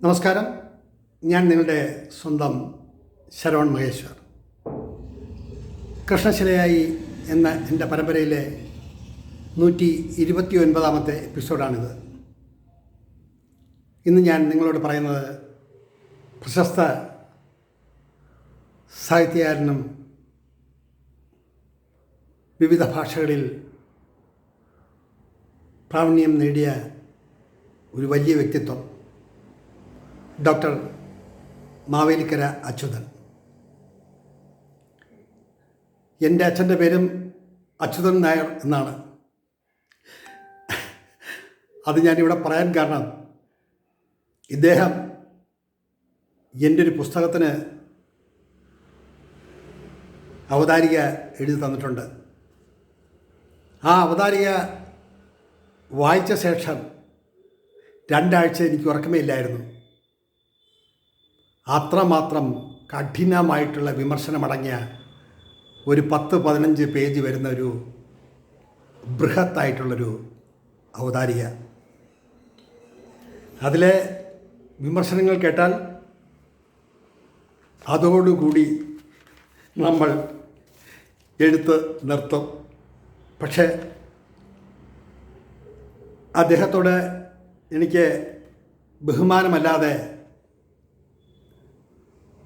നമസ്കാരം. ഞാൻ നിങ്ങളുടെ സ്വന്തം ശരവൺ മഹേശ്വർ. കൃഷ്ണശിലയായി എന്ന എന്റെ പരമ്പരയിലെ നൂറ്റി ഇരുപത്തി ഒൻപതാമത്തെ എപ്പിസോഡാണിത്. ഇന്ന് ഞാൻ നിങ്ങളോട് പറയുന്നത് പ്രശസ്ത സാഹിത്യകാരനും വിവിധ ഭാഷകളിൽ പ്രാവീണ്യം നേടിയ ഒരു വലിയ വ്യക്തിത്വം. ഡോക്ടർ മാവേലിക്കര അച്യുതൻ. എന്റെ അച്ഛന്റെ പേരും അച്യുതൻ നായർ എന്നാണ്. അത് ഞാനിവിടെ പറയാൻ കാരണം ഇദ്ദേഹം എന്റെ ഒരു പുസ്തകത്തിന് അവതാരിക എഴുതി തന്നിട്ടുണ്ട്. ആ അവതാരിക വായിച്ച ശേഷം രണ്ടാഴ്ച എനിക്ക് ഉറക്കമേ ഇല്ലായിരുന്നു. അത്രമാത്രം കഠിനമായിട്ടുള്ള വിമർശനമടങ്ങിയ ഒരു പത്ത് പതിനഞ്ച് പേജ് വരുന്ന ഒരു ബൃഹത്തായിട്ടുള്ളൊരു ഔദാരിക. അതിലെ വിമർശനങ്ങൾ കേട്ടാൽ അതോടുകൂടി നമ്മൾ എഴുത്ത് നിർത്തും. പക്ഷേ അദ്ദേഹത്തോട് എനിക്ക് ബഹുമാനമല്ലാതെ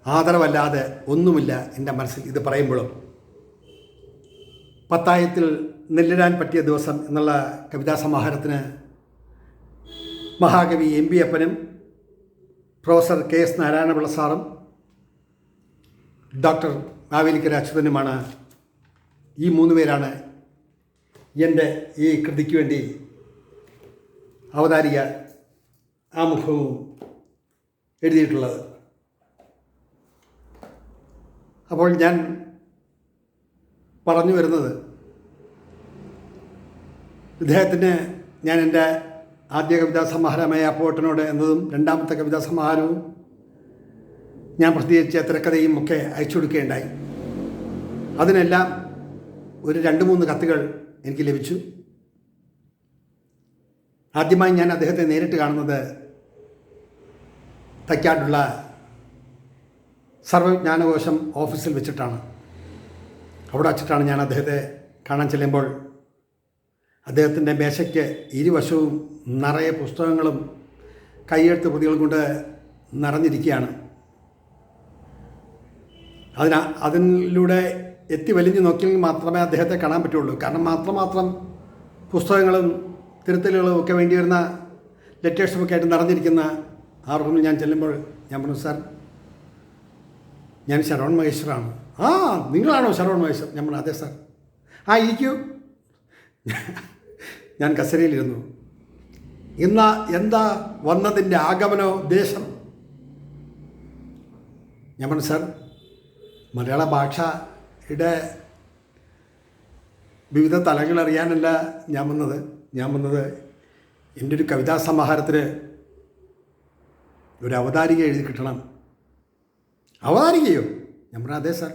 ആദരവല്ലാതെ ഒന്നുമില്ല എന്റെ മനസ്സിൽ ഇത് പറയുമ്പോഴും. പത്തായത്തിൽ നെല്ലിടാൻ പറ്റിയ ദിവസം എന്നുള്ള കവിതാ സമാഹാരത്തിന് മഹാകവി എം പി അപ്പനും പ്രൊഫസർ കെ എസ് നാരായണപിള്ള സാറും ഡോക്ടർ മാവേലിക്കര അച്യുതനുമാണ് ഈ മൂന്ന് പേരാണ് എന്റെ ഈ കൃതിക്ക് വേണ്ടി അവതാരിക ആമുഖവും എഴുതിയിട്ടുള്ളത്. അപ്പോൾ ഞാൻ പറഞ്ഞു വരുന്നത് ഇദ്ദേഹത്തിന് ഞാൻ എന്റെ ആദ്യ കവിതാ സമാഹാരമായ അപ്പോട്ടനോട് എന്നതും രണ്ടാമത്തെ കവിതാ സമാഹാരവും ഞാൻ പ്രസിദ്ധീകരിച്ച തിരക്കഥയും ഒക്കെ അയച്ചു കൊടുക്കുകയുണ്ടായി. അതിനെല്ലാം ഒരു രണ്ട് മൂന്ന് കത്തുകൾ എനിക്ക് ലഭിച്ചു. ആദ്യമായി ഞാൻ അദ്ദേഹത്തെ നേരിട്ട് കാണുന്നത് തൈക്കാടുള്ള സർവജ്ഞാനകോശം ഓഫീസിൽ വെച്ചിട്ടാണ്. അവിടെ വച്ചിട്ടാണ് ഞാൻ അദ്ദേഹത്തെ കാണാൻ ചെല്ലുമ്പോൾ അദ്ദേഹത്തിന്റെ മേശയ്ക്ക് ഇരുവശവും നിറയെ പുസ്തകങ്ങളും കൈയെഴുത്ത് പ്രതികളും കൊണ്ട് നിറഞ്ഞിരിക്കുകയാണ്. അതിന അതിലൂടെ എത്തി വലിഞ്ഞു നോക്കിയെങ്കിൽ മാത്രമേ അദ്ദേഹത്തെ കാണാൻ പറ്റുള്ളൂ. കാരണം മാത്രമാത്രം പുസ്തകങ്ങളും തിരുത്തലുകളും ഒക്കെ വേണ്ടി വരുന്ന ലെറ്റേഴ്സും ഒക്കെ ആയിട്ട് നിറഞ്ഞിരിക്കുന്ന ആ റൂമിൽ ഞാൻ ചെല്ലുമ്പോൾ ഞാൻ പറഞ്ഞു സാർ ഞാൻ ശരവൺ മഹേശ്വറാണ് ആ നിങ്ങളാണോ ശരവൺ മഹേശ്വർ? ഞാൻ അതെ സാർ. ആ ഇരിക്കൂ. ഞാൻ കസരയിലിരുന്നു. ഇന്ന എന്താ വന്നതിന്റെ ആഗമനോ ഉദ്ദേശം? ഞാൻ പറഞ്ഞു സാർ മലയാള ഭാഷയുടെ വിവിധ തലങ്ങൾ അറിയാനല്ല ഞാൻ വന്നത്. ഞാൻ വന്നത് എന്റെ ഒരു കവിതാ സമാഹാരത്തിന് ഒരു അവതാരിക എഴുതി കിട്ടണം. അവതാരികയോ പറഞ്ഞു അതെ സാർ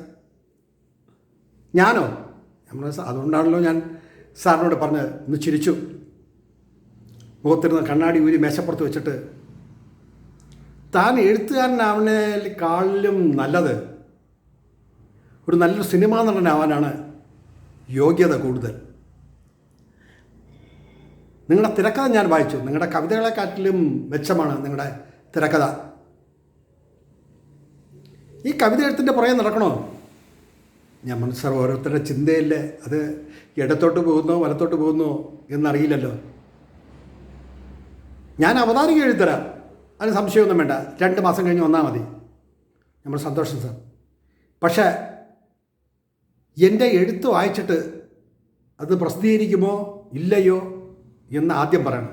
ഞാനോ? സാർ അതുകൊണ്ടാണല്ലോ ഞാൻ സാറിനോട് പറഞ്ഞ് ഒന്ന് ചിരിച്ചു. മുഖത്തിരുന്ന കണ്ണാടി ഊരി മേശപ്പുറത്ത് വെച്ചിട്ട് താൻ എഴുത്തുകാരനാവണേക്കാളിലും നല്ലത്. ഒരു നല്ലൊരു സിനിമാ നടനാവാനാണ് യോഗ്യത കൂടുതൽ. നിങ്ങളുടെ തിരക്കഥ ഞാൻ വായിച്ചു. നിങ്ങളുടെ കവിതകളെക്കാട്ടിലും മെച്ചമാണ് നിങ്ങളുടെ തിരക്കഥ. ഈ കവിത എഴുത്തിന്റെ പുറകെ നടക്കണോ? ഞാൻ മനസ്സിലാവും ഓരോരുത്തരുടെ ചിന്തയല്ലേ? അത് ഇടത്തോട്ട് പോകുന്നോ വലത്തോട്ട് പോകുന്നോ എന്നറിയില്ലല്ലോ. ഞാൻ അവതാരിക എഴുതരാം അതിന് സംശയമൊന്നും വേണ്ട. രണ്ട് മാസം കഴിഞ്ഞ് വന്നാൽ മതി. നമ്മൾ സന്തോഷം സാർ. പക്ഷേ എന്റെ എഴുത്ത് വായിച്ചിട്ട് അത് പ്രസിദ്ധീകരിക്കുമോ? ഇല്ലയോ എന്ന് ആദ്യം പറയണം.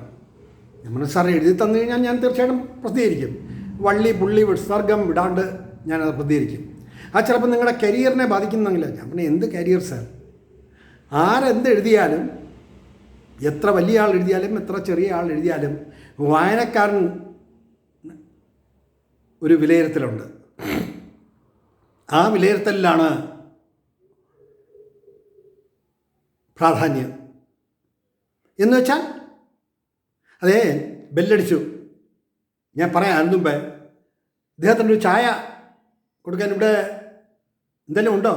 നമ്മൾ സാർ എഴുതി തന്നു കഴിഞ്ഞാൽ ഞാൻ തീർച്ചയായിട്ടും പ്രസിദ്ധീകരിക്കും. വള്ളി പുള്ളി വിസർഗം വിടാണ്ട് ഞാനത് പ്രതികരിക്കും. ആ ചിലപ്പോൾ നിങ്ങളുടെ കരിയറിനെ ബാധിക്കുന്നെങ്കിൽ ഞാൻ പിന്നെ എന്ത് കരിയർ സാർ ആരെന്ത് എഴുതിയാലും എത്ര വലിയ ആൾ എഴുതിയാലും എത്ര ചെറിയ ആൾ എഴുതിയാലും വായനക്കാരൻ ഒരു വിലയിരുത്തലുണ്ട്. ആ വിലയിരുത്തലിലാണ് പ്രാധാന്യം. എന്ന് വെച്ചാൽ അതേ ബെല്ലടിച്ചു. ഞാൻ പറയാൻ അതിന് മുമ്പേ ഇദ്ദേഹത്തിന്റെ ഒരു ചായ കൊടുക്കാൻ ഇവിടെ എന്തെല്ലാം ഉണ്ടോ?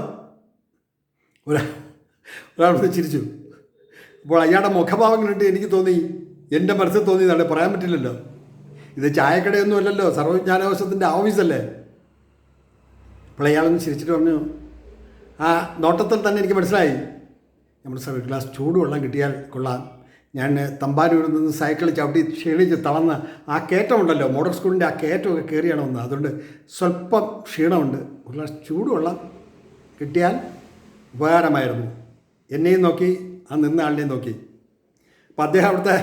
ഒരാ ഒരാൾ വന്ന് ചിരിച്ചു. അപ്പോൾ അയാളുടെ മുഖഭാവം കണ്ടിട്ട് എനിക്ക് തോന്നി. എന്റെ മനസ്സിൽ തോന്നിയതാണ് പറയാൻ പറ്റില്ലല്ലോ. ഇത് ചായക്കടയൊന്നും അല്ലല്ലോ. സർവജ്ഞാനകോശത്തിന്റെ ഓഫീസല്ലേ അപ്പോൾ അയാളൊന്ന് ചിരിച്ചിട്ട് പറഞ്ഞു ആ നോട്ടത്തിൽ തന്നെ എനിക്ക് മനസ്സിലായി. നമ്മുടെ സാർ ഒരു ഗ്ലാസ് ചൂടുവെള്ളം കിട്ടിയാൽ കൊള്ളാം. ഞാൻ തമ്പാനൂരിൽ നിന്ന് സൈക്കിൾ ചവിട്ടി ക്ഷീണിച്ച് തളർന്ന ആ കയറ്റമുണ്ടല്ലോ മോഡൽ സ്കൂളിന്റെ ആ കയറ്റമൊക്കെ കയറിയാണ് വന്നത് അതുകൊണ്ട് സ്വല്പം ക്ഷീണമുണ്ട്. ഒരു ഗ്ലാസ് ചൂടുവെള്ളം കിട്ടിയാൽ ഉപകാരമായിരുന്നു. എന്നെയും നോക്കി ആ നിന്ന ആളിനെയും നോക്കി. അപ്പം അദ്ദേഹം അവിടുത്തെ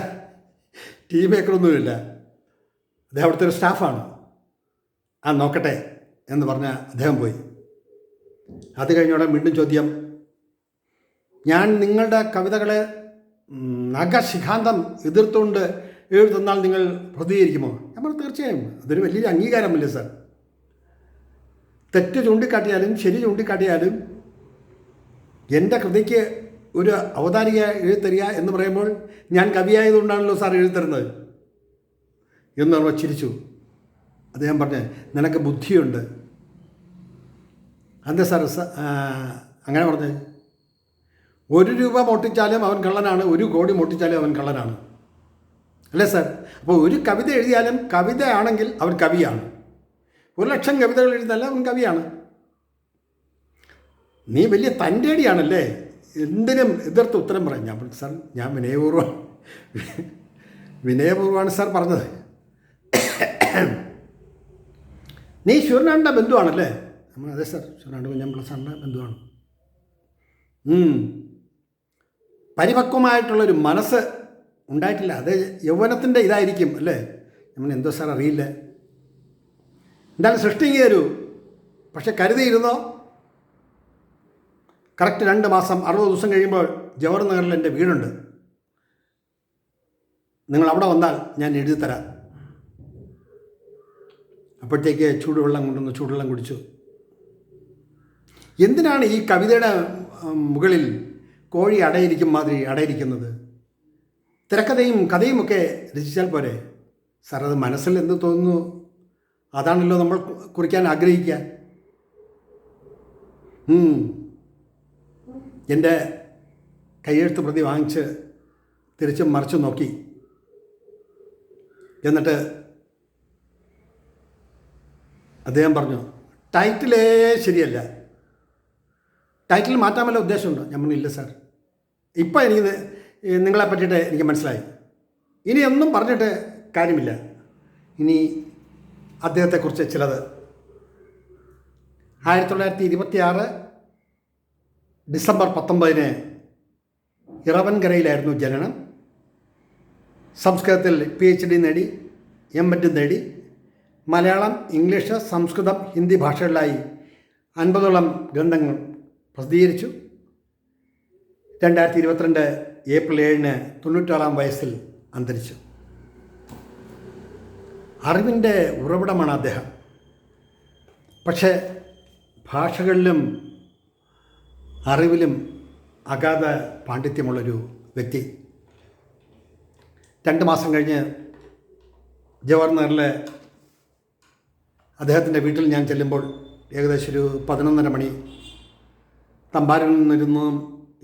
ടീ മേക്കറൊന്നുമില്ല അദ്ദേഹം അവിടുത്തെ ഒരു സ്റ്റാഫാണ് ആ നോക്കട്ടെ എന്ന് പറഞ്ഞ അദ്ദേഹം പോയി. അത് കഴിഞ്ഞോടെ വീണ്ടും ചോദ്യം. ഞാൻ നിങ്ങളുടെ കവിതകളെ നഖശിഖാന്തം എതിർത്തുകൊണ്ട് എഴുതുന്നാൽ നിങ്ങൾ പ്രതികരിക്കുമോ? നമ്മൾ പറഞ്ഞു തീർച്ചയായും അതൊരു വലിയൊരു അംഗീകാരമല്ലേ സാർ? തെറ്റ് ചൂണ്ടിക്കാട്ടിയാലും ശരി ചൂണ്ടിക്കാട്ടിയാലും എന്റെ കൃതിക്ക് ഒരു അവതാരിക എഴുതരിക എന്ന് പറയുമ്പോൾ ഞാൻ കവിയായതുകൊണ്ടാണല്ലോ സാർ എഴുത്തരുന്നത്. എന്ന് അവർ ചിരിച്ചു. അദ്ദേഹം പറഞ്ഞു നിനക്ക് ബുദ്ധിയുണ്ട്. അതെ സാർ അങ്ങനെ പറഞ്ഞത്? ഒരു രൂപ മോട്ടിച്ചാലും അവൻ കള്ളനാണ് ഒരു കോടി മോട്ടിച്ചാലും അവൻ കള്ളനാണ്. അല്ലേ സാർ? അപ്പോൾ ഒരു കവിത എഴുതിയാലും കവിതയാണെങ്കിൽ അവൻ കവിയാണ്. ഒരു ലക്ഷം കവിതകൾ എഴുതിയാലും അവൻ കവിയാണ്. നീ വലിയ തന്റെടിയാണല്ലേ? എന്തിനും എതിർത്ത് ഉത്തരം പറയും. ഞാൻ സാർ ഞാൻ വിനയപൂർവം വിനയപൂർവമാണ് സാർ പറഞ്ഞത്. നീ ശിവനാണ്ട ബന്ധുവാണല്ലേ? നമ്മൾ അതെ സാർ ശിവനാണ്ട് കുഞ്ഞമ്പിള്ള സാറിന്റെ ബന്ധുവാണ്. പരിപക്വമായിട്ടുള്ളൊരു മനസ്സ് ഉണ്ടായിട്ടില്ല. അത് യൗവനത്തിന്റെ ഇതായിരിക്കും അല്ലേ? നമ്മൾ എന്തോ സാർ അറിയില്ല. എന്തായാലും സൃഷ്ടിക്ക് തരൂ പക്ഷെ കരുതിയിരുന്നോ? കറക്റ്റ് രണ്ട് മാസം അറുപത് ദിവസം കഴിയുമ്പോൾ ജവഹർ നഗറിൽ എന്റെ വീടുണ്ട്. നിങ്ങൾ അവിടെ വന്നാൽ ഞാൻ എഴുതി തരാം. അപ്പോഴത്തേക്ക് ചൂടുവെള്ളം കൊണ്ടുവന്ന് ചൂടുവെള്ളം കുടിച്ചു. എന്തിനാണ് ഈ കവിതയുടെ മുകളിൽ കോഴി അടയിരിക്കും മാതിരി അടയിരിക്കുന്നത്. തിരക്കഥയും കഥയും ഒക്കെ രചിച്ചാൽ പോരെ. സാർ അത് മനസ്സിൽ എന്ത് തോന്നുന്നു? അതാണല്ലോ നമ്മൾ കുറിക്കാൻ ആഗ്രഹിക്കുക. എന്റെ കയ്യെഴുത്ത് പ്രതി വാങ്ങിച്ച് തിരിച്ചും മറിച്ചു നോക്കി. എന്നിട്ട് അദ്ദേഹം പറഞ്ഞു ടൈറ്റിലേ ശരിയല്ല. ടൈറ്റിൽ മാറ്റാൻ വല്ല ഉദ്ദേശമുണ്ടോ? ഞാൻ ഇല്ല സാർ. ഇപ്പോൾ എനിക്ക് നിങ്ങളെ പറ്റിയിട്ട് എനിക്ക് മനസ്സിലായി. ഇനി ഒന്നും പറഞ്ഞിട്ട് കാര്യമില്ല. ഇനി അദ്ദേഹത്തെക്കുറിച്ച് ചിലത്. ആയിരത്തി തൊള്ളായിരത്തി ഇരുപത്തി ആറ് ഡിസംബർ പത്തൊമ്പതിന് ഇറവൻകരയിലായിരുന്നു ജനനം. സംസ്കൃതത്തിൽ പി എച്ച് ഡി നേടി എം എഡ് നേടി. മലയാളം ഇംഗ്ലീഷ് സംസ്കൃതം ഹിന്ദി ഭാഷകളിലായി അൻപതോളം ഗ്രന്ഥങ്ങൾ പ്രസിദ്ധീകരിച്ചു. രണ്ടായിരത്തി ഇരുപത്തിരണ്ട് ഏപ്രിൽ ഏഴിന് തൊണ്ണൂറ്റാറാം വയസ്സിൽ അന്തരിച്ചു. അറിവിന്റെ ഉറവിടമാണ് അദ്ദേഹം. പക്ഷേ ഭാഷകളിലും അറിവിലും അഗാധ പാണ്ഡിത്യമുള്ളൊരു വ്യക്തി. രണ്ട് മാസം കഴിഞ്ഞ് ജവഹർലാലിലെ അദ്ദേഹത്തിന്റെ വീട്ടിൽ ഞാൻ ചെല്ലുമ്പോൾ ഏകദേശം ഒരു പതിനൊന്നര മണി തമ്പാരിൽ നിന്നിരുന്ന്.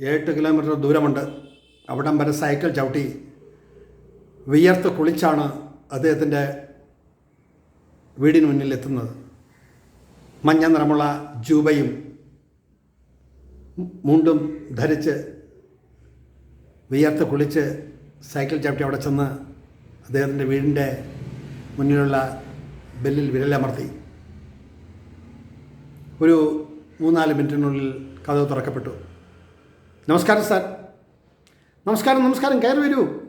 എട്ട് കിലോമീറ്റർ ദൂരമുണ്ട്. അവിടം വരെ സൈക്കിൾ ചവിട്ടി. വിയർത്ത് കുളിച്ചാണ് അദ്ദേഹത്തിന്റെ വീടിന് മുന്നിൽ എത്തുന്നത്. മഞ്ഞ നിറമുള്ള ജൂബയും മുണ്ടും ധരിച്ച് വിയർത്ത് കുളിച്ച് സൈക്കിൾ ചവിട്ടി അവിടെ ചെന്ന് അദ്ദേഹത്തിന്റെ വീടിന്റെ മുന്നിലുള്ള ബെല്ലിൽ വിരലമർത്തി. ഒരു മൂന്നാൽ മിനിറ്റിനുള്ളിൽ കഥ തുറക്കപ്പെട്ടു. നമസ്കാരം സാർ. നമസ്കാരം നമസ്കാരം. കയറി വരൂ.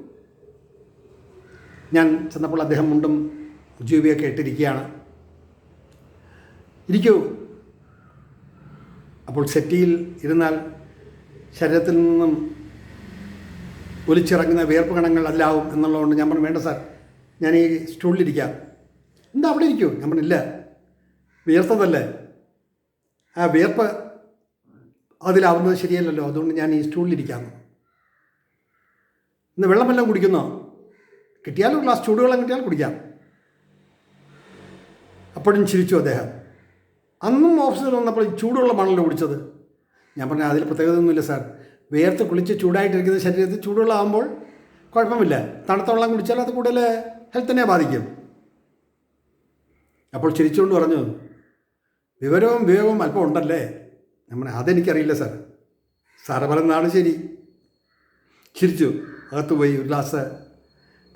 ഞാൻ ചെന്നപ്പോൾ അദ്ദേഹം മുണ്ടും ജൂബിയൊക്കെ ഇട്ടിരിക്കുകയാണ്. ഇരിക്കൂ. അപ്പോൾ സെറ്റിയിൽ ഇരുന്നാൽ ശരീരത്തിൽ നിന്നും ഒലിച്ചിറങ്ങുന്ന വിയർപ്പ് കണങ്ങൾ അതിലാവും എന്നുള്ളതുകൊണ്ട് ഞാൻ പറഞ്ഞു വേണ്ട സാർ. ഞാൻ ഈ സ്റ്റൂളിലിരിക്കാം. എന്താ അവിടെ ഇരിക്കൂ? ഞാൻ പറഞ്ഞില്ല വിയർത്തതല്ലേ? വിയർപ്പ് അതിലാവുന്നത് ശരിയല്ലല്ലോ. അതുകൊണ്ട് ഞാൻ ഈ സ്റ്റൂളിലിരിക്കാമോ ഇന്ന് വെള്ളം വല്ലതും കുടിക്കുന്നോ? കിട്ടിയാലും ഗ്ലാസ് ചൂടുവെള്ളം കിട്ടിയാൽ കുടിക്കാം. അപ്പോഴും ചിരിച്ചു അദ്ദേഹം. അന്നും ഓഫീസിൽ വന്നപ്പോൾ ഈ ചൂടുള്ള മണല്ലോ കുടിച്ചത്? ഞാൻ പറഞ്ഞു അതിൽ പ്രത്യേകതയൊന്നുമില്ല സാർ. വേർത്ത് കുളിച്ച് ചൂടായിട്ടിരിക്കുന്ന ശരീരത്തിൽ ചൂടുവെള്ളമാകുമ്പോൾ കുഴപ്പമില്ല. തണുത്ത വെള്ളം കുടിച്ചാൽ അത് കൂടുതൽ ഹെൽത്തിനെ ബാധിക്കും. അപ്പോൾ ചിരിച്ചുകൊണ്ട് പറഞ്ഞു വിവരവും വിവേകവും അല്പം ഉണ്ടല്ലേ? നമ്മൾ അതെനിക്കറിയില്ല സാർ. സാറ് പറയുന്നതാണ് ശരി. ചിരിച്ചു. അകത്ത് പോയി ഒരു ഗ്ലാസ്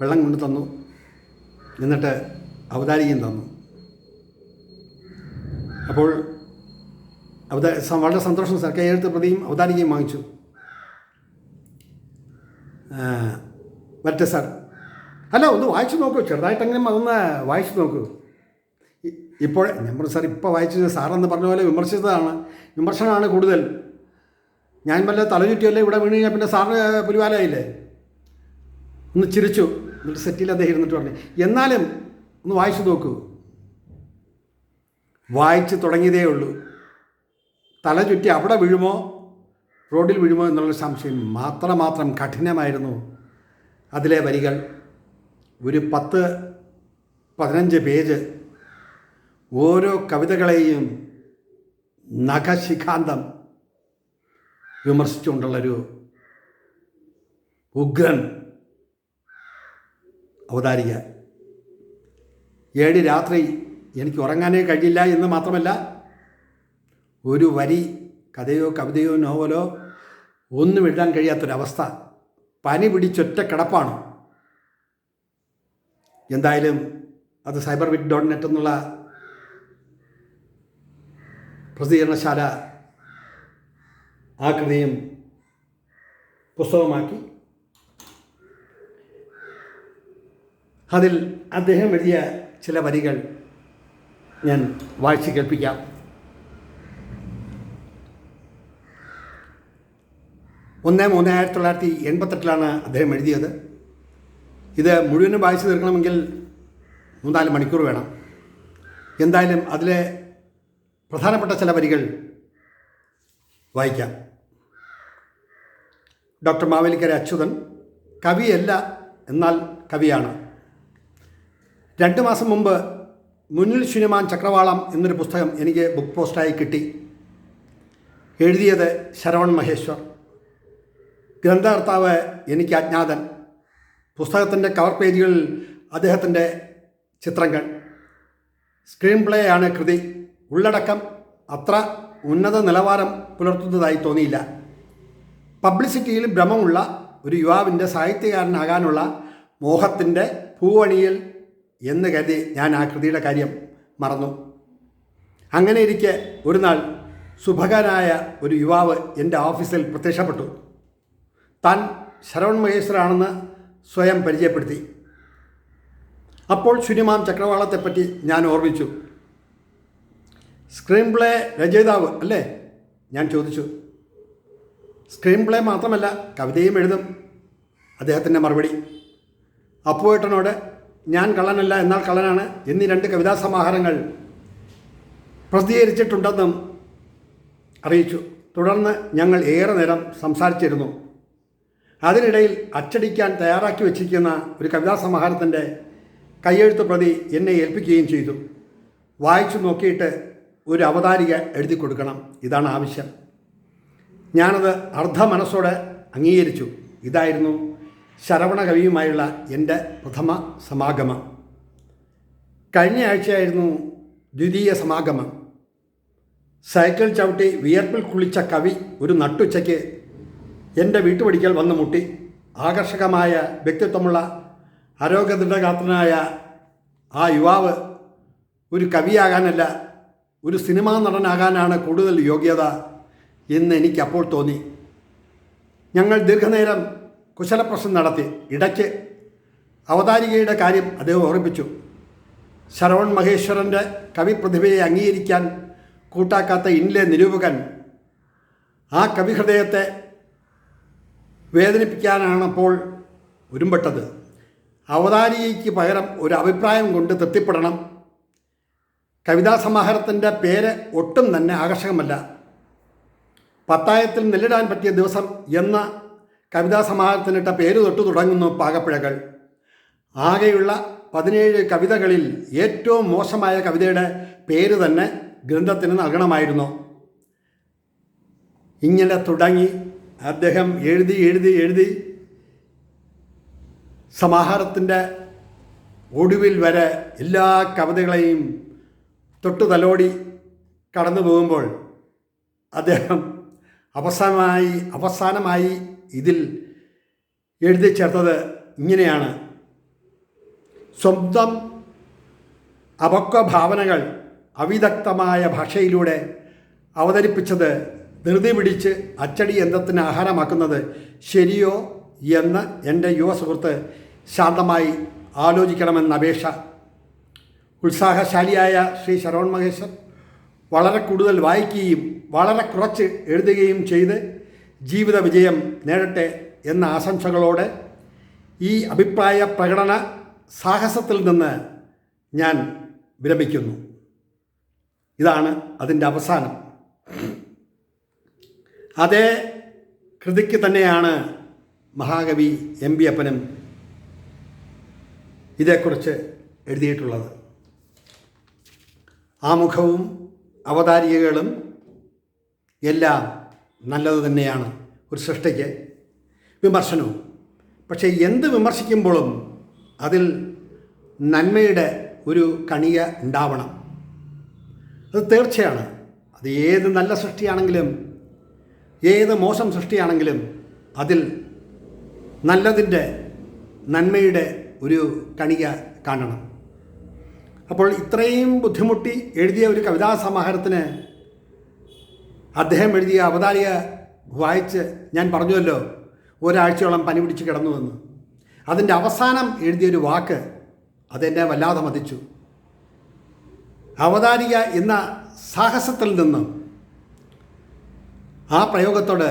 വെള്ളം കൊണ്ട് തന്നു. എന്നിട്ട് അവതാരികയും തന്നു. അപ്പോൾ അവതാ വളരെ സന്തോഷം സാർ. കൈയെഴുത്ത് പ്രതിയും അവതാരികയും വാങ്ങിച്ചു. വരട്ടെ സാർ. അല്ല ഒന്ന് വായിച്ചു നോക്കൂ. ചെറുതായിട്ടെങ്കിലും അതൊന്ന് വായിച്ചു നോക്കൂ. ഇപ്പോൾ നമ്മൾ സാർ ഇപ്പോൾ വായിച്ചത് സാറെന്ന് പറഞ്ഞ പോലെ വിമർശിച്ചതാണ്. വിമർശനമാണ് കൂടുതൽ. ഞാൻ വല്ല തലചുറ്റിയല്ലേ ഇവിടെ വീണ് കഴിഞ്ഞാൽ പിന്നെ സാറിന് പുലിവാലായില്ലേ? ഒന്ന് ചിരിച്ചു. എന്നിട്ട് സെറ്റിൽ അദ്ദേഹം ഇരുന്നിട്ട് പറഞ്ഞു എന്നാലും ഒന്ന് വായിച്ചു നോക്കൂ. വായിച്ച് തുടങ്ങിയതേ ഉള്ളൂ. തല ചുറ്റി അവിടെ വീഴുമോ റോഡിൽ വീഴുമോ എന്നുള്ള സംശയം മാത്രമാത്രം കഠിനമായിരുന്നു. അതിലെ വരികൾ ഒരു പത്ത് പതിനഞ്ച് പേജ് ഓരോ കവിതകളെയും നഖശിഖാന്തം വിമർശിച്ചുകൊണ്ടുള്ളൊരു ഉഗ്രൻ അവതാരിക. ഏഴ് രാത്രി എനിക്ക് ഉറങ്ങാനേ കഴിയില്ല എന്ന് മാത്രമല്ല ഒരു വരി കഥയോ കവിതയോ നോവലോ ഒന്നും എഴുതാൻ കഴിയാത്തൊരവസ്ഥ. പനി പിടിച്ചൊറ്റ കിടപ്പാണ്. എന്തായാലും അത് സൈബർ വിറ്റ് ഡോട്ട് നെറ്റ് എന്നുള്ള പ്രസിദ്ധീകരണശാല ആ കൃതിയും പുസ്തകമാക്കി അതിൽ അദ്ദേഹം എഴുതിയ ചില വരികൾ ഞാൻ വായിച്ച് കേൾപ്പിക്കാം. ഒന്ന് മൂന്ന് ആയിരത്തി തൊള്ളായിരത്തി എൺപത്തെട്ടിലാണ് അദ്ദേഹം എഴുതിയത്. ഇത് മുഴുവനും വായിച്ചു തീർക്കണമെങ്കിൽ മൂന്നാൽ മണിക്കൂർ വേണം. എന്തായാലും അതിലെ പ്രധാനപ്പെട്ട ചില വരികൾ വായിക്കാം. ഡോക്ടർ മാവേലിക്കര അച്യുതൻ കവിയല്ല എന്നാൽ കവിയാണ്. രണ്ട് മാസം മുമ്പ് മുന്നിൽ ശുനിമാൻ ചക്രവാളം എന്നൊരു പുസ്തകം എനിക്ക് ബുക്ക് പോസ്റ്റായി കിട്ടി. എഴുതിയത് ശരവൺ മഹേശ്വർ. ഗ്രന്ഥകർത്താവ് എനിക്ക് അജ്ഞാതൻ. പുസ്തകത്തിന്റെ കവർ പേജുകളിൽ അദ്ദേഹത്തിന്റെ ചിത്രങ്ങൾ. സ്ക്രീൻ പ്ലേ ആണ് കൃതി. ഉള്ളടക്കം അത്ര ഉന്നത നിലവാരം പുലർത്തുന്നതായി തോന്നിയില്ല. പബ്ലിസിറ്റിയിൽ ഭ്രമമുള്ള ഒരു യുവാവിന്റെ സാഹിത്യകാരനാകാനുള്ള മോഹത്തിന്റെ പൂവണിയിൽ എന്ന് കരുതി ഞാൻ ആ കൃതിയുടെ കാര്യം മറന്നു. അങ്ങനെ ഇരിക്കെ ഒരു നാൾ സുഭകനായ ഒരു യുവാവ് എന്റെ ഓഫീസിൽ പ്രത്യക്ഷപ്പെട്ടു. താൻ ശരവൺ മഹേശ്വരാണെന്ന് സ്വയം പരിചയപ്പെടുത്തി. അപ്പോൾ ശുനിമാം ചക്രവാളത്തെപ്പറ്റി ഞാൻ ഓർമ്മിച്ചു. സ്ക്രീൻ പ്ലേ രചയിതാവ് അല്ലേ? ഞാൻ ചോദിച്ചു. സ്ക്രീൻ പ്ലേ മാത്രമല്ല കവിതയും എഴുതും. അദ്ദേഹത്തിന്റെ മറുപടി. അപ്പുവേട്ടനോട് ഞാൻ കള്ളനല്ല എന്നാൽ കള്ളനാണ് എന്നീ രണ്ട് കവിതാ സമാഹാരങ്ങൾ പ്രസിദ്ധീകരിച്ചിട്ടുണ്ടെന്നും അറിയിച്ചു. തുടർന്ന് ഞങ്ങൾ ഏറെ നേരം സംസാരിച്ചിരുന്നു. അതിനിടയിൽ അച്ചടിക്കാൻ തയ്യാറാക്കി വച്ചിരിക്കുന്ന ഒരു കവിതാ സമാഹാരത്തിന്റെ കയ്യെഴുത്ത് പ്രതി എന്നെ ഏൽപ്പിക്കുകയും ചെയ്തു. വായിച്ചു നോക്കിയിട്ട് ഒരു അവതാരിക എഴുതി കൊടുക്കണം ഇതാണ് ആവശ്യം. ഞാനത് അർദ്ധ മനസ്സോടെ അംഗീകരിച്ചു. ഇതായിരുന്നു ശരവണ കവിയുമായുള്ള എന്റെ പ്രഥമ സമാഗമം. കഴിഞ്ഞ ആഴ്ചയായിരുന്നു ദ്വിതീയ സമാഗമം. സൈക്കിൾ ചവിട്ടി വിയർപ്പിൽ കുളിച്ച കവി ഒരു നട്ടുച്ചയ്ക്ക് എന്റെ വീട്ടുപടിക്കൽ വന്നു മുട്ടി. ആകർഷകമായ വ്യക്തിത്വമുള്ള ആരോഗ്യദൃഢഗാത്രനായ ആ യുവാവ് ഒരു കവിയാകാനല്ല ഒരു സിനിമാ നടനാകാനാണ് കൂടുതൽ യോഗ്യത എന്ന് എനിക്കപ്പോൾ തോന്നി. ഞങ്ങൾ ദീർഘനേരം കുശലപ്രശ്നം നടത്തി. ഇടയ്ക്ക് അവതാരികയുടെ കാര്യം അദ്ദേഹം ഓർമ്മിപ്പിച്ചു. ശരവൺ മഹേശ്വരന്റെ കവിപ്രതിഭയെ അംഗീകരിക്കാൻ കൂട്ടാക്കാത്ത ഇന്നിലെ നിരൂപകൻ ആ കവിഹൃദയത്തെ വേദനിപ്പിക്കാനാണപ്പോൾ ഉരുമ്പെട്ടത് അവതാരികയ്ക്ക് പകരം ഒരു അഭിപ്രായം കൊണ്ട് തൃപ്തിപ്പെടണം. കവിതാ സമാഹാരത്തിന്റെ പേര് ഒട്ടും തന്നെ ആകർഷകമല്ല. പത്തായത്തിൽ നെല്ലിടാൻ പറ്റിയ ദിവസം എന്ന കവിതാ സമാഹാരത്തിനിട്ട പേര് തൊട്ട് തുടങ്ങുന്നു പാകപ്പിഴകൾ. ആകെയുള്ള പതിനേഴ് കവിതകളിൽ ഏറ്റവും മോശമായ കവിതയുടെ പേര് തന്നെ ഗ്രന്ഥത്തിന് നൽകണമായിരുന്നു. ഇങ്ങനെ തുടങ്ങി അദ്ദേഹം എഴുതി എഴുതി എഴുതി സമാഹാരത്തിന്റെ ഒടുവിൽ വരെ എല്ലാ കവിതകളെയും തൊട്ടു തലോടി കടന്നു പോകുമ്പോൾ അദ്ദേഹം അവസാനമായി അവസാനമായി ഇതിൽ എഴുതി ചേർത്തത് ഇങ്ങനെയാണ്. സ്വന്തം അപക്വ ഭാവനകൾ അവിദഗ്ധമായ ഭാഷയിലൂടെ അവതരിപ്പിച്ചത് ധൃതി പിടിച്ച് അച്ചടി യന്ത്രത്തിന് ആഹാരമാക്കുന്നത് ശരിയോ എന്ന് എന്റെ യുവ സുഹൃത്ത് ശാന്തമായി ആലോചിക്കണമെന്ന അപേക്ഷ ഉത്സാഹശാലിയായ ശ്രീ ശരവൺ മഹേശ്വർ വളരെ കൂടുതൽ വായിക്കുകയും വളരെ കുറച്ച് എഴുതുകയും ചെയ്ത് ജീവിത വിജയം നേടട്ടെ എന്ന ആശംസകളോടെ ഈ അഭിപ്രായ പ്രകടന സാഹസത്തിൽ നിന്ന് ഞാൻ വിരമിക്കുന്നു. ഇതാണ് അതിന്റെ അവസാനം. അതേ കൃതിക്ക് തന്നെയാണ് മഹാകവി എം ബി അപ്പനും ഇതേക്കുറിച്ച് എഴുതിയിട്ടുള്ളത്. ആമുഖവും അവതാരികകളും എല്ലാം നല്ലത് തന്നെയാണ് ഒരു സൃഷ്ടിക്ക്. വിമർശനവും. പക്ഷേ എന്ത് വിമർശിക്കുമ്പോഴും അതിൽ നന്മയുടെ ഒരു കണിക ഉണ്ടാവണം. അത് തീർച്ചയാണ്. അത് ഏത് നല്ല സൃഷ്ടിയാണെങ്കിലും ഏത് മോശം സൃഷ്ടിയാണെങ്കിലും അതിൽ നല്ലതിന്റെ നന്മയുടെ ഒരു കണിക കാണണം. അപ്പോൾ ഇത്രയും ബുദ്ധിമുട്ടി എഴുതിയ ഒരു കവിതാ സമാഹാരത്തിന് അദ്ദേഹം എഴുതിയ അവതാരിക വായിച്ച് ഞാൻ പറഞ്ഞുവല്ലോ ഒരാഴ്ചയോളം പനി പിടിച്ച് കിടന്നുവെന്ന്. അതിന്റെ അവസാനം എഴുതിയൊരു വാക്ക് അതെന്നെ വല്ലാതെ മതിച്ചു. അവതാരിക എന്ന സാഹസത്തിൽ നിന്നും ആ പ്രയോഗത്തോട്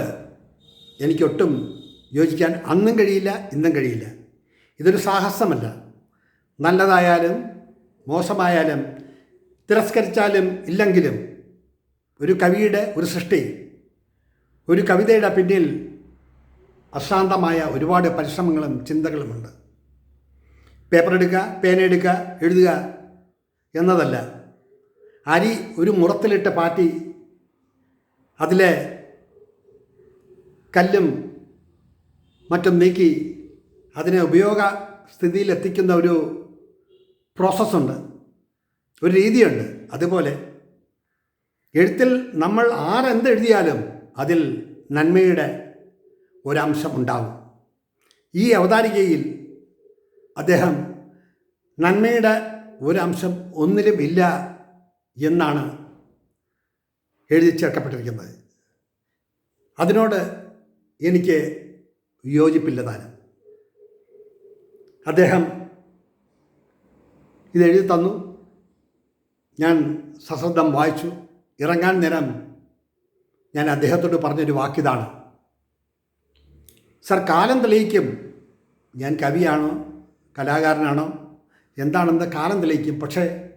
എനിക്കൊട്ടും യോജിക്കാൻ അന്നും കഴിയില്ല ഇന്നും കഴിയില്ല. ഇതൊരു സാഹസമല്ല. നല്ലതായാലും മോശമായാലും തിരസ്കരിച്ചാലും ഇല്ലെങ്കിലും ഒരു കവിയുടെ ഒരു സൃഷ്ടി ഒരു കവിതയുടെ പിന്നിൽ അശാന്തമായ ഒരുപാട് പരിശ്രമങ്ങളും ചിന്തകളുമുണ്ട്. പേപ്പർ എടുക്കുക പേന എടുക്കുക എഴുതുക എന്നതല്ല. അരി ഒരു മുറത്തിലിട്ട് പാറ്റി അതിലെ കല്ലും മറ്റും നീക്കി അതിനെ ഉപയോഗ സ്ഥിതിയിലെത്തിക്കുന്ന ഒരു പ്രോസസ്സുണ്ട് ഒരു രീതിയുണ്ട്. അതുപോലെ എഴുത്തിൽ നമ്മൾ ആരെന്ത് എഴുതിയാലും അതിൽ നന്മയുടെ ഒരംശം ഉണ്ടാകും ഈ അവതാരികയിൽ അദ്ദേഹം നന്മയുടെ ഒരംശം ഒന്നിലും ഇല്ല എന്നാണ് എഴുതി ചേർക്കപ്പെട്ടിരിക്കുന്നത്. അതിനോട് എനിക്ക് യോജിപ്പില്ല താനും. അദ്ദേഹം ഇത് എഴുതി തന്നു. ഞാൻ സശ്രദ്ധം വായിച്ചു. ഇറങ്ങാൻ നേരം ഞാൻ അദ്ദേഹത്തോട് പറഞ്ഞൊരു വാക്കിതാണ്. സർ കാലം തെളിയിക്കും. ഞാൻ കവിയാണോ? കലാകാരനാണോ? എന്താണെന്ന് കാലം തെളിയിക്കും. പക്ഷേ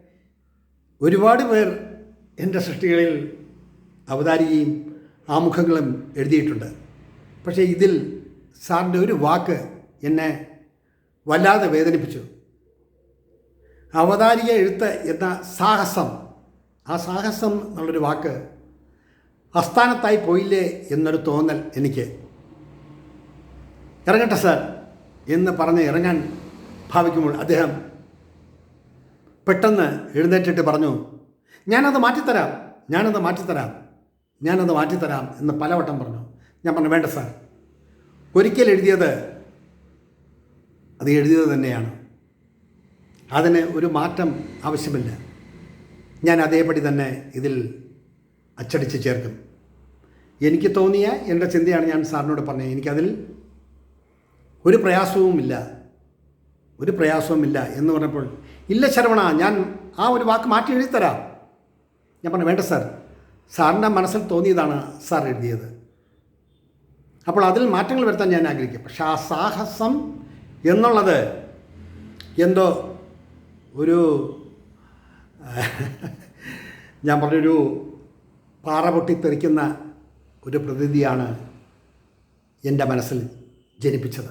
ഒരുപാട് പേർ എന്റെ സൃഷ്ടികളിൽ അവതാരികയും ആമുഖങ്ങളും എഴുതിയിട്ടുണ്ട്. പക്ഷേ ഇതിൽ സാറിന്റെ ഒരു വാക്ക് എന്നെ വല്ലാതെ വേദനിപ്പിച്ചു. അവതാരിക എഴുത്ത് എന്ന സാഹസം ആ സാഹസം എന്നുള്ളൊരു വാക്ക് അസ്ഥാനത്തായി പോയില്ലേ എന്നൊരു തോന്നൽ എനിക്ക്. ഇറങ്ങട്ടെ സർ എന്ന് പറഞ്ഞ് ഇറങ്ങാൻ ഭാവിക്കുമ്പോൾ അദ്ദേഹം പെട്ടെന്ന് എഴുന്നേറ്റിട്ട് പറഞ്ഞു ഞാനത് മാറ്റിത്തരാം ഞാനത് മാറ്റിത്തരാം ഞാനത് മാറ്റിത്തരാം എന്ന് പലവട്ടം പറഞ്ഞു. ഞാൻ പറഞ്ഞു വേണ്ട സാർ ഒരിക്കൽ എഴുതിയത് അത് എഴുതിയത് തന്നെയാണ്. അതിന് ഒരു മാറ്റം ആവശ്യമില്ല. ഞാൻ അതേപടി തന്നെ ഇതിൽ അച്ചടിച്ച് ചേർക്കും. എനിക്ക് തോന്നിയ എന്റെ ചിന്തയാണ് ഞാൻ സാറിനോട് പറഞ്ഞത്. എനിക്കതിൽ ഒരു പ്രയാസവുമില്ല. ഒരു പ്രയാസവുമില്ല എന്ന് പറഞ്ഞപ്പോൾ ഇല്ല ശരവണ ഞാൻ ആ ഒരു വാക്ക് മാറ്റി എഴുതിത്തരാം. ഞാൻ പറഞ്ഞു വേണ്ട സാർ. സാറിന്റെ മനസ്സിൽ തോന്നിയതാണ് സാർ എഴുതിയത്. അപ്പോൾ അതിൽ മാറ്റങ്ങൾ വരുത്താൻ ഞാൻ ആഗ്രഹിക്കും. പക്ഷെ ആ സാഹസം എന്നുള്ളത് എന്തോ ഒരു ഞാൻ പറഞ്ഞൊരു പാറ പൊട്ടിത്തെറിക്കുന്ന ഒരു പ്രതിനിധിയാണ് എന്റെ മനസ്സിൽ ജനിപ്പിച്ചത്.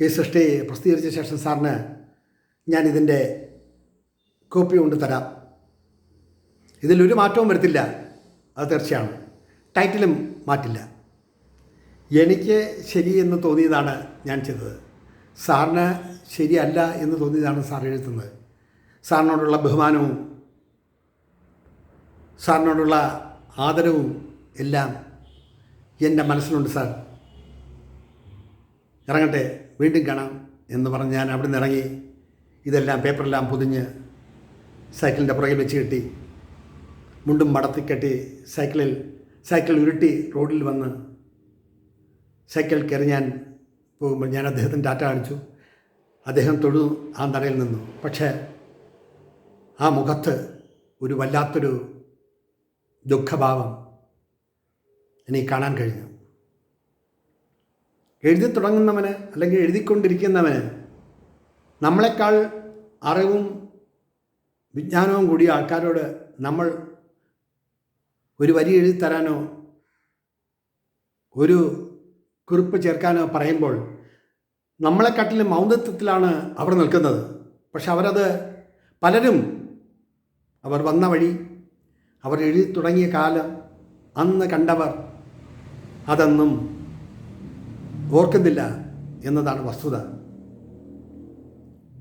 ഈ സൃഷ്ടി പ്രസിദ്ധീകരിച്ച ശേഷം സാറിന് ഞാൻ ഇതിന്റെ കോപ്പി കൊണ്ട് തരാം. ഇതിലൊരു മാറ്റവും വരുത്തില്ല അത് തീർച്ചയാണ്. ടൈറ്റിലും മാറ്റില്ല. എനിക്ക് ശരിയെന്ന് തോന്നിയതാണ് ഞാൻ ചെയ്തത്. സാറിന് ശരിയല്ല എന്ന് തോന്നിയതാണ് സാർ എഴുതുന്നത്. സാറിനോടുള്ള ബഹുമാനവും സാറിനോടുള്ള ആദരവും എല്ലാം എന്റെ മനസ്സിലുണ്ട് സാർ. ഇറങ്ങട്ടെ വീണ്ടും കാണാം എന്ന് പറഞ്ഞ് ഞാൻ അവിടെ നിന്ന് ഇറങ്ങി. ഇതെല്ലാം പേപ്പറെല്ലാം പൊതിഞ്ഞ് സൈക്കിളിന്റെ പുറകിൽ വെച്ച് കെട്ടി മുണ്ടും മടത്തി കെട്ടി സൈക്കിളിൽ സൈക്കിൾ ഉരുട്ടി റോഡിൽ വന്ന് സൈക്കിൾ കയറി ഞാൻ പോകുമ്പോൾ ഞാൻ അദ്ദേഹത്തിന് ടാറ്റ കാണിച്ചു. അദ്ദേഹം തൊഴുതു ആ നടയിൽ നിന്നു. പക്ഷേ ആ മുഖത്ത് ഒരു വല്ലാത്തൊരു ദുഃഖഭാവം എനിക്ക് കാണാൻ കഴിഞ്ഞു. എഴുതി തുടങ്ങുന്നവന് അല്ലെങ്കിൽ എഴുതിക്കൊണ്ടിരിക്കുന്നവന് നമ്മളെക്കാൾ അറിവും വിജ്ഞാനവും കൂടിയ ആൾക്കാരോട് നമ്മൾ ഒരു വരി എഴുതി തരാനോ ഒരു കുറിപ്പ് ചേർക്കാനോ പറയുമ്പോൾ നമ്മളെക്കാട്ടിലും മൗനത്വത്തിലാണ് അവർ നിൽക്കുന്നത്. പക്ഷെ അവരത് പലരും അവർ വന്ന വഴി അവർ എഴുതി തുടങ്ങിയ കാലം അന്ന് കണ്ടവർ അതൊന്നും ഓർക്കുന്നില്ല എന്നതാണ് വസ്തുത.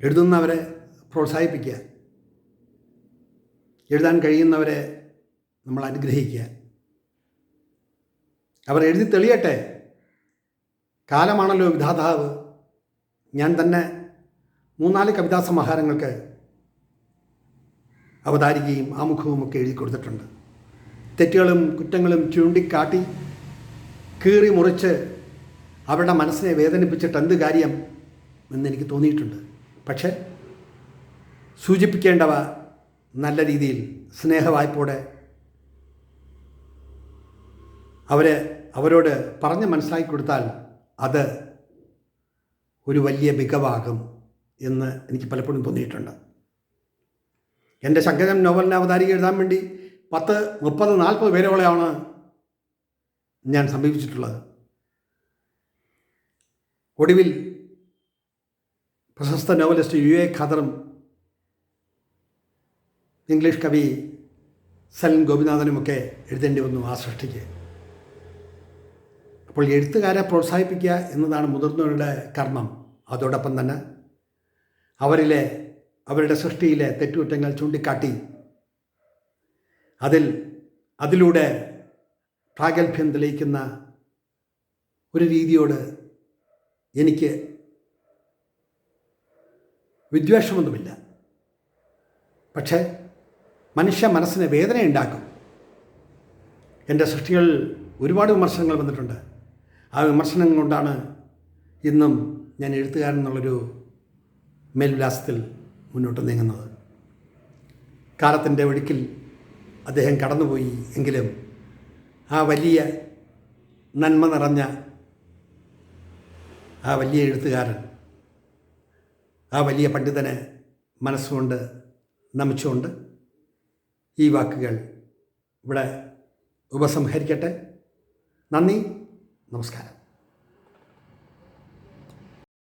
എഴുതുന്നവരെ പ്രോത്സാഹിപ്പിക്കുക. എഴുതാൻ കഴിയുന്നവരെ നമ്മൾ അനുഗ്രഹിക്കുക. അവർ എഴുതി തെളിയട്ടെ. കാലമാണല്ലോ വിധാതാവ്. ഞാൻ തന്നെ മൂന്നാൽ കവിതാ സമാഹാരങ്ങൾക്ക് അവതാരികയും ആമുഖവും ഒക്കെ എഴുതി കൊടുത്തിട്ടുണ്ട്. തെറ്റുകളും കുറ്റങ്ങളും ചൂണ്ടിക്കാട്ടി കീറി മുറിച്ച് അവരുടെ മനസ്സിനെ വേദനിപ്പിച്ചിട്ട് എന്ത് കാര്യം എന്നെനിക്ക് തോന്നിയിട്ടുണ്ട്. പക്ഷേ സൂചിപ്പിക്കേണ്ടവ നല്ല രീതിയിൽ സ്നേഹവായ്പോടെ അവരെ അവരോട് പറഞ്ഞ് മനസ്സിലാക്കി കൊടുത്താൽ അത് ഒരു വലിയ മികവാകും എന്ന് എനിക്ക് പലപ്പോഴും തോന്നിയിട്ടുണ്ട്. എന്റെ ശങ്കരൻ നോവലിനെ അവതാരിക എഴുതാൻ വേണ്ടി പത്ത് മുപ്പത് നാൽപ്പത് പേരോളെയാണ് ഞാൻ സമീപിച്ചിട്ടുള്ളത്. ഒടുവിൽ പ്രശസ്ത നോവലിസ്റ്റ് യു എ ഖാദറും ഇംഗ്ലീഷ് കവി സലൻ ഗോപിനാഥനുമൊക്കെ എഴുതേണ്ടി വന്നു ആ സൃഷ്ടിക്ക്. അപ്പോൾ എഴുത്തുകാരെ പ്രോത്സാഹിപ്പിക്കുക എന്നതാണ് മുതിർന്നവരുടെ കർമ്മം. അതോടൊപ്പം തന്നെ അവരിലെ അവരുടെ സൃഷ്ടിയിലെ തെറ്റുകുറ്റങ്ങൾ ചൂണ്ടിക്കാട്ടി അതിൽ അതിലൂടെ പ്രാഗൽഭ്യം തെളിയിക്കുന്ന ഒരു രീതിയോട് എനിക്ക് വിദ്വേഷമൊന്നുമില്ല. പക്ഷേ മനുഷ്യ മനസ്സിന് വേദനയുണ്ടാക്കും. എന്റെ സൃഷ്ടികളിൽ ഒരുപാട് വിമർശനങ്ങൾ വന്നിട്ടുണ്ട്. ആ വിമർശനം കൊണ്ടാണ് ഇന്നും ഞാൻ എഴുത്തുകാരൻ എന്നുള്ളൊരു മേൽവിലാസത്തിൽ മുന്നോട്ട് നീങ്ങുന്നത്. കാലത്തിന്റെ ഒഴുക്കിൽ അദ്ദേഹം കടന്നുപോയി എങ്കിലും ആ വലിയ നന്മ നിറഞ്ഞ ആ വലിയ എഴുത്തുകാരൻ ആ വലിയ പണ്ഡിതനെ മനസ്സുകൊണ്ട് നമിച്ചുകൊണ്ട് ഈ വാക്കുകൾ ഇവിടെ ഉപസംഹരിക്കട്ടെ. നന്ദി. നമസ്കാരം.